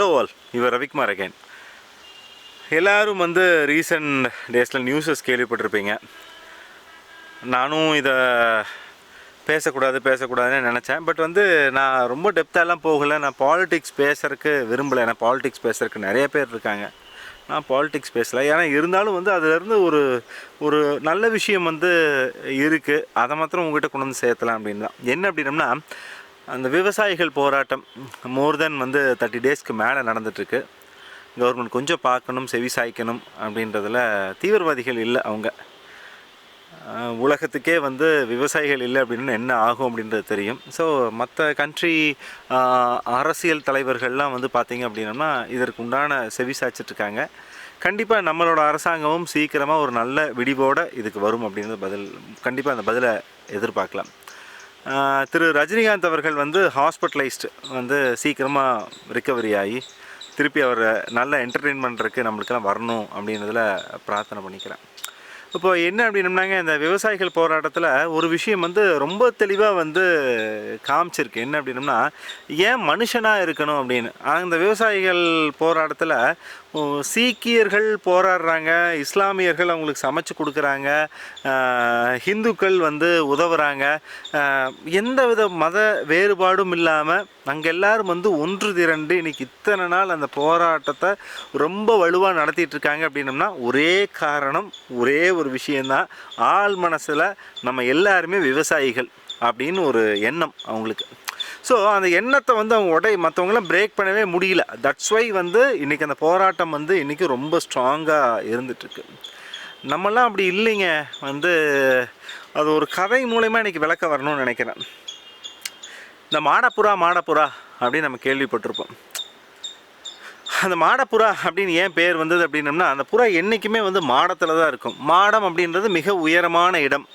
Hello all இவர் Ravikumar again எல்லோரும் வந்து ரீசன்ட் டேஸில் நியூஸஸ் கேள்விப்பட்டிருப்பீங்க. நானும் இதை பேசக்கூடாது பேசக்கூடாதுன்னு நினச்சேன். பட் வந்து நான் ரொம்ப டெப்த்தாலாம் போகலை. நான் பாலிடிக்ஸ் பேசுறதுக்கு விரும்பலை. ஏன்னா பாலிடிக்ஸ் பேசுறதுக்கு நிறைய பேர் இருக்காங்க. நான் பாலிடிக்ஸ் பேசலை. ஏன்னா இருந்தாலும் வந்து அதுலேருந்து ஒரு ஒரு நல்ல விஷயம் வந்து இருக்குது அதை மாத்திரம் உங்ககிட்ட கொண்டு வந்து சேர்த்தலாம் அப்படின்னு தான். என்ன அப்படின்னம்னா அந்த விவசாயிகள் போராட்டம் மோர் தென் வந்து தேர்ட்டி டேஸ்க்கு மேலே நடந்துட்டுருக்கு. கவர்மெண்ட் கொஞ்சம் பார்க்கணும் செவி சாய்க்கணும் அப்படின்றதில் தீவிரவாதிகள் இல்லை அவங்க. உலகத்துக்கே வந்து விவசாயிகள் இல்லை அப்படின்னு என்ன ஆகும் அப்படின்றது தெரியும். ஸோ மற்ற கண்ட்ரி அரசியல் தலைவர்கள்லாம் வந்து பார்த்திங்க அப்படின்னம்னா இதற்கு உண்டான செவி சாய்ச்சிட்ருக்காங்க. கண்டிப்பாக நம்மளோட அரசாங்கமும் சீக்கிரமாக ஒரு நல்ல விடிவோட இதுக்கு வரும் அப்படின்றது பதில் கண்டிப்பாக அந்த பதிலை எதிர்பார்க்கலாம். திரு ரஜினிகாந்த் அவர்கள் வந்து ஹாஸ்பிட்டலைஸ்டு வந்து சீக்கிரமாக ரிக்கவரி ஆகி திருப்பி அவரை நல்ல என்டர்டெயின் நம்மளுக்கெல்லாம் வரணும் அப்படின்றதில் பிரார்த்தனை பண்ணிக்கிறேன். இப்போ என்ன அப்படின்னம்னாங்க இந்த விவசாயிகள் போராட்டத்தில் ஒரு விஷயம் வந்து ரொம்ப தெளிவாக வந்து காமிச்சிருக்கு. என்ன அப்படின்னம்னா ஏன் மனுஷனாக இருக்கணும் அப்படின்னு. அந்த விவசாயிகள் போராட்டத்தில் சீக்கியர்கள் போராடுறாங்க இஸ்லாமியர்கள் அவங்களுக்கு சமைச்சு கொடுக்குறாங்க ஹிந்துக்கள் வந்து உதவுறாங்க. எந்த வித மத வேறுபாடும் இல்லாமல் அங்கே எல்லாரும் வந்து ஒன்று திரண்டு இன்றைக்கி இத்தனை நாள் அந்த போராட்டத்தை ரொம்ப வலுவாக நடத்திட்டு இருக்காங்க அப்படின்னம்னா ஒரே காரணம் ஒரே ஒரு விஷயந்தான் ஆள் மனசில் நம்ம எல்லாருமே விவசாயிகள் அப்படின்னு ஒரு எண்ணம் அவங்களுக்கு. ஸோ அந்த எண்ணத்தை வந்து அவங்க உடை மற்றவங்களாம் பிரேக் பண்ணவே முடியல. தட்ஸ் வை வந்து இன்றைக்கி அந்த போராட்டம் வந்து இன்றைக்கி ரொம்ப ஸ்ட்ராங்காக இருந்துகிட்ருக்கு நம்மலாம் அப்படி இல்லைங்க. வந்து அது ஒரு கதை மூலயமா இன்றைக்கி விளக்க வரணும்னு நினைக்கிறேன். இந்த மாடப்புறா மாடப்புறா அப்படின்னு நம்ம கேள்விப்பட்டிருப்போம். அந்த மாடப்புறா அப்படின்னு ஏன் பேர் வந்தது அப்படின்னம்னா அந்த புறா என்றைக்குமே வந்து மாடத்தில் தான் இருக்கும். மாடம் அப்படின்றது மிக உயரமான இடம்.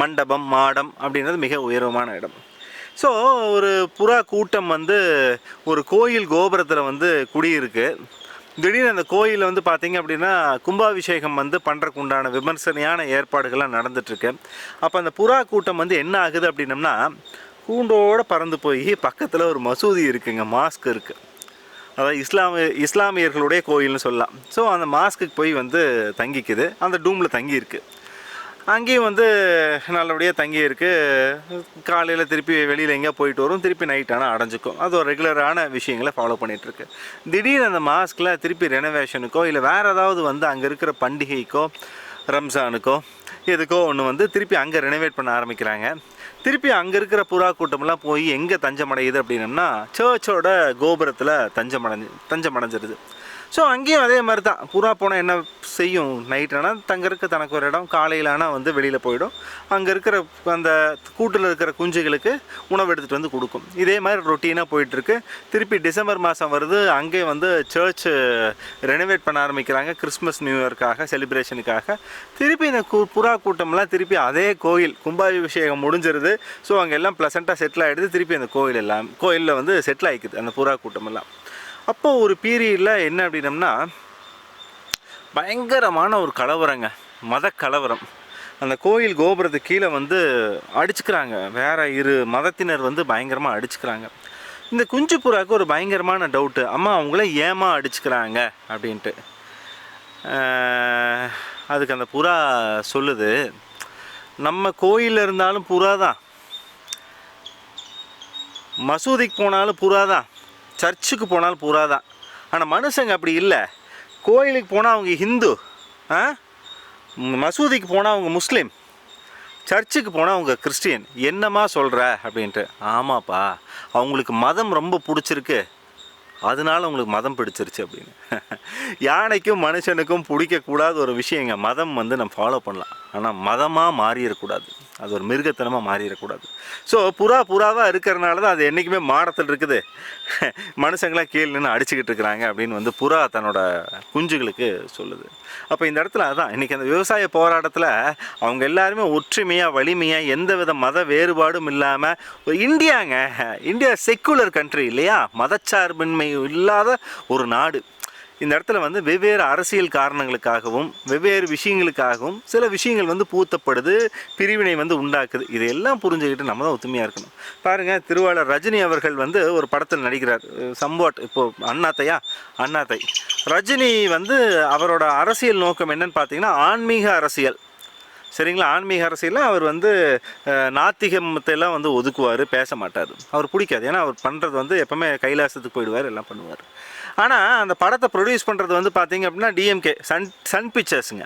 மண்டபம் மாடம் அப்படின்றது மிக உயரமான இடம். ஸோ ஒரு புறா கூட்டம் வந்து ஒரு கோயில் கோபுரத்தில் வந்து குடியிருக்கு. திடீர்னு அந்த கோயிலில் வந்து பார்த்திங்க அப்படின்னா கும்பாபிஷேகம் வந்து பண்ணுறக்கு உண்டான விமர்சனையான ஏற்பாடுகள்லாம் நடந்துட்டுருக்கு. அப்போ அந்த புறா கூட்டம் வந்து என்ன ஆகுது அப்படின்னம்னா கூண்டோட பறந்து போய் பக்கத்தில் ஒரு மசூதி இருக்குங்க மாஸ்க் இருக்குது அதாவது இஸ்லாமிய இஸ்லாமியர்களுடைய கோயில்னு சொல்லலாம். ஸோ அந்த மாஸ்க்கு போய் வந்து தங்கிக்குது அந்த டூமில் தங்கியிருக்கு. அங்கேயும் வந்து நல்லபடியாக தங்கி இருக்குது காலையில் திருப்பி வெளியில் எங்கேயா போயிட்டு வரும். திருப்பி நைட் ஆனால் அடைஞ்சிக்கும். அது ஒரு ரெகுலரான விஷயங்களை ஃபாலோ பண்ணிகிட்ருக்கு திடீர்னு அந்த மாஸ்கில் திருப்பி ரெனோவேஷனுக்கோ இல்லை வேறு ஏதாவது வந்து அங்கே இருக்கிற பண்டிகைக்கோ ரம்ஜானுக்கோ எதுக்கோ ஒன்று வந்து திருப்பி அங்கே ரெனோவேட் பண்ண ஆரம்பிக்கிறாங்க. திருப்பி அங்கே இருக்கிற புறா கூட்டமெல்லாம் போய் எங்கே தஞ்சமடையுது அப்படின்னம்னா சர்ச்சோட கோபுரத்தில் தஞ்சமடைஞ்சு தஞ்சமடைஞ்சிருது ஸோ அங்கேயும் அதே மாதிரி தான் புறா போனால் என்ன செய்யும் நைட் ஆனால் தங்கறதுக்கு தனக்கு ஒரு இடம் காலையில் ஆனால் வந்து வெளியில் போயிடும். அங்கே இருக்கிற அந்த கூட்டில் இருக்கிற குஞ்சுகளுக்கு உணவு எடுத்துகிட்டு வந்து கொடுக்கும். இதே மாதிரி ரொட்டீனாக போயிட்டுருக்கு. திருப்பி டிசம்பர் மாதம் வருது. அங்கே வந்து சர்ச் ரெனோவேட் பண்ண ஆரம்பிக்கிறாங்க. கிறிஸ்மஸ் நியூ இயர்க்காக செலிப்ரேஷனுக்காக திருப்பி இந்த கு புறா கூட்டம்லாம் திருப்பி அதே கோயில் கும்பாபிஷேகம் முடிஞ்சிருது. ஸோ அங்கே எல்லாம் ப்ளசண்ட்டாக செட்டில் ஆகிடுது திருப்பி அந்த கோயில் எல்லாம் கோயிலில் வந்து செட்டில் ஆகிக்குது அந்த புறா கூட்டமெல்லாம். அப்போது ஒரு பீரியடில் என்ன அப்படின்னம்னா பயங்கரமான ஒரு கலவரங்க. மத கலவரம். அந்த கோயில் கோபுரத்துக்கு கீழே வந்து அடிச்சுக்கிறாங்க. வேற இரு மதத்தினர் வந்து பயங்கரமாக அடிச்சுக்கிறாங்க. இந்த குஞ்சு புறாவுக்கு ஒரு பயங்கரமான டவுட்டு அம்மா அவங்கள ஏமா அடிச்சுக்கிறாங்க? அப்படின்ட்டு. அதுக்கு அந்த புறா சொல்லுது நம்ம கோயிலில் இருந்தாலும் புறா தான். மசூதிக்கு போனாலும் புறா தான். சர்ச்சுக்கு போனாலும் புறா தான். ஆனால் மனுஷங்க அப்படி இல்லை. கோயிலுக்கு போனால் அவங்க ஹிந்து ஆ? மசூதிக்கு போனால் அவங்க முஸ்லீம் சர்ச்சுக்கு போனால் அவங்க கிறிஸ்டியன். என்னம்மா சொல்கிற அப்படின்ட்டு. ஆமாப்பா அவங்களுக்கு மதம் ரொம்ப பிடிச்சிருக்கு. அதனால உங்களுக்கு மதம் பிடிச்சிருச்சு அப்படின்னு. யானைக்கும் மனுஷனுக்கும் பிடிக்கக்கூடாத ஒரு விஷயங்க. மதம் வந்து நம்ம ஃபாலோ பண்ணலாம். ஆனால் மதமாக மாறிடக்கூடாது. அது ஒரு மிருகத்தனமாக மாறிடக்கூடாது. ஸோ புறா புறாவாக இருக்கிறனால தான் அது என்றைக்குமே மாடத்தில் இருக்குது. மனுஷங்களாம் கீழே நின்று அடிச்சுக்கிட்டு இருக்கிறாங்க அப்படின்னு வந்து புறா தன்னோட குஞ்சுகளுக்கு சொல்லுது. அப்போ இந்த இடத்துல அதான் இன்றைக்கி அந்த விவசாய போராட்டத்தில் அவங்க எல்லாருமே ஒற்றுமையாக வலிமையாக எந்த வித மத வேறுபாடும் இல்லாமல் ஒரு இந்தியாங்க இந்தியா செக்குலர் கண்ட்ரி இல்லையா? மதச்சார்பின்மை இல்லாத ஒரு நாடு. இந்த இடத்துல வந்து வெவ்வேறு அரசியல் காரணங்களுக்காகவும் வெவ்வேறு விஷயங்களுக்காகவும் சில விஷயங்கள் வந்து பூத்தப்படுது பிரிவினை வந்து உண்டாக்குது. இதையெல்லாம் புரிஞ்சுக்கிட்டு நம்ம தான் ஒத்துமையாக இருக்கணும். பாருங்கள் திருவாளர் ரஜினி அவர்கள் வந்து ஒரு படத்தில் நடிக்கிறார். சம்பாட் இப்போது அண்ணாத்தையா அண்ணாத்தை ரஜினி வந்து அவரோட அரசியல் நோக்கம் என்னன்னு பார்த்தீங்கன்னா ஆன்மீக அரசியல். சரிங்களா? ஆன்மீக அரசியலில் அவர் வந்து அஹ், எல்லாம் வந்து ஒதுக்குவார் பேச மாட்டார். அவர் பிடிக்காது. ஏன்னா அவர் பண்ணுறது வந்து எப்போவுமே கைலாசத்துக்கு போயிடுவார் எல்லாம் பண்ணுவார். ஆனால் அந்த படத்தை ப்ரொடியூஸ் பண்ணுறது வந்து பார்த்தீங்க அப்படின்னா டிஎம்கே சன் சன் பிக்சர்ஸுங்க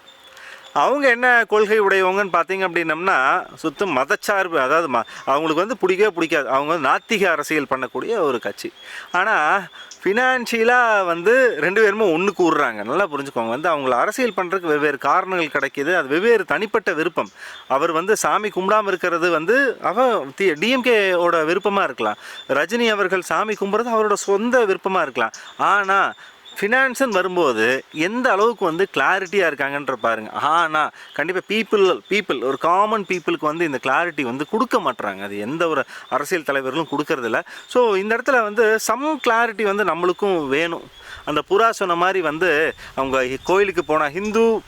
அவங்க என்ன கொள்கை உடையவங்கன்னு பார்த்தீங்க அப்படின்னம்னா சுத்தம் மதச்சார்பு அதாவது ம அவங்களுக்கு வந்து பிடிக்கவே பிடிக்காது. அவங்க வந்து நாத்திக அரசியல் பண்ணக்கூடிய ஒரு கட்சி. ஆனால் ஃபினான்ஷியலாக வந்து ரெண்டு பேருமே ஒன்று கூடுறாங்க நல்லா புரிஞ்சுக்கோங்க. வந்து அவங்கள அரசியல் பண்ணுறதுக்கு வெவ்வேறு காரணங்கள் கிடைக்கிது. அது வெவ்வேறு தனிப்பட்ட விருப்பம். அவர் வந்து சாமி கும்பிடாம இருக்கிறது வந்து அவ டிஎம்கேவோட விருப்பமாக இருக்கலாம். ரஜினி அவர்கள் சாமி கும்பிட்றது அவரோட சொந்த விருப்பமாக இருக்கலாம். ஆனால் ஃபினான்ஸுன்னு வரும்போது எந்த அளவுக்கு வந்து கிளாரிட்டியாக இருக்காங்கன்ற பாருங்க. ஆனால் கண்டிப்பாக பீப்புள் பீப்புள் ஒரு காமன் பீப்புளுக்கு வந்து இந்த கிளாரிட்டி வந்து கொடுக்க மாட்டுறாங்க அது எந்த ஒரு அரசியல் தலைவர்களும் கொடுக்கறதில்ல. ஸோ இந்த இடத்துல வந்து சம் கிளாரிட்டி வந்து நம்மளுக்கும் வேணும். அந்த புறா சொன்ன மாதிரி வந்து அவங்க கோயிலுக்கு போனால் ஹிந்து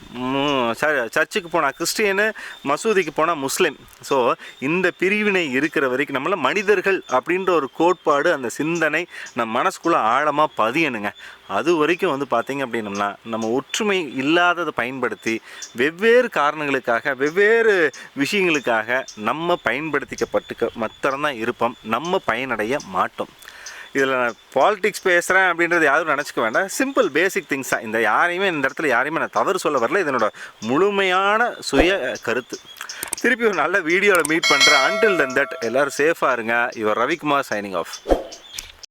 ச- சர்ச்சுக்கு போனால் கிறிஸ்டியனு மசூதிக்கு போனால் முஸ்லீம். ஸோ இந்த பிரிவினை இருக்கிற வரைக்கும் நம்மள மனிதர்கள் அப்படின்ற ஒரு கோட்பாடு அந்த சிந்தனை நம்ம மனசுக்குள்ளே ஆழமாக பதியணுங்க. அது வரைக்கும் வந்து பார்த்திங்க அப்படின்னம்னா நம்ம ஒற்றுமை இல்லாததை பயன்படுத்தி வெவ்வேறு காரணங்களுக்காக வெவ்வேறு விஷயங்களுக்காக நம்ம பயன்படுத்திக்கப்பட்டுக்க மாத்திரம்தான் இருப்போம். நம்ம பயனடைய மாட்டோம். இதில் நான் பாலிடிக்ஸ் பேசுகிறேன் அப்படின்றது யாரும் நினச்சிக்க வேண்டாம். சிம்பிள் பேசிக் திங்ஸ் தான். இந்த யாரையுமே இந்த இடத்துல யாரையுமே நான் தவறு சொல்ல வரல. இதனோட முழுமையான சுய கருத்து. திருப்பி ஒரு நல்ல வீடியோவில் மீட் பண்ணுறேன் அன்டில் தன் தட் எல்லோரும் சேஃபாக இருங்க. Your Ravikumar signing off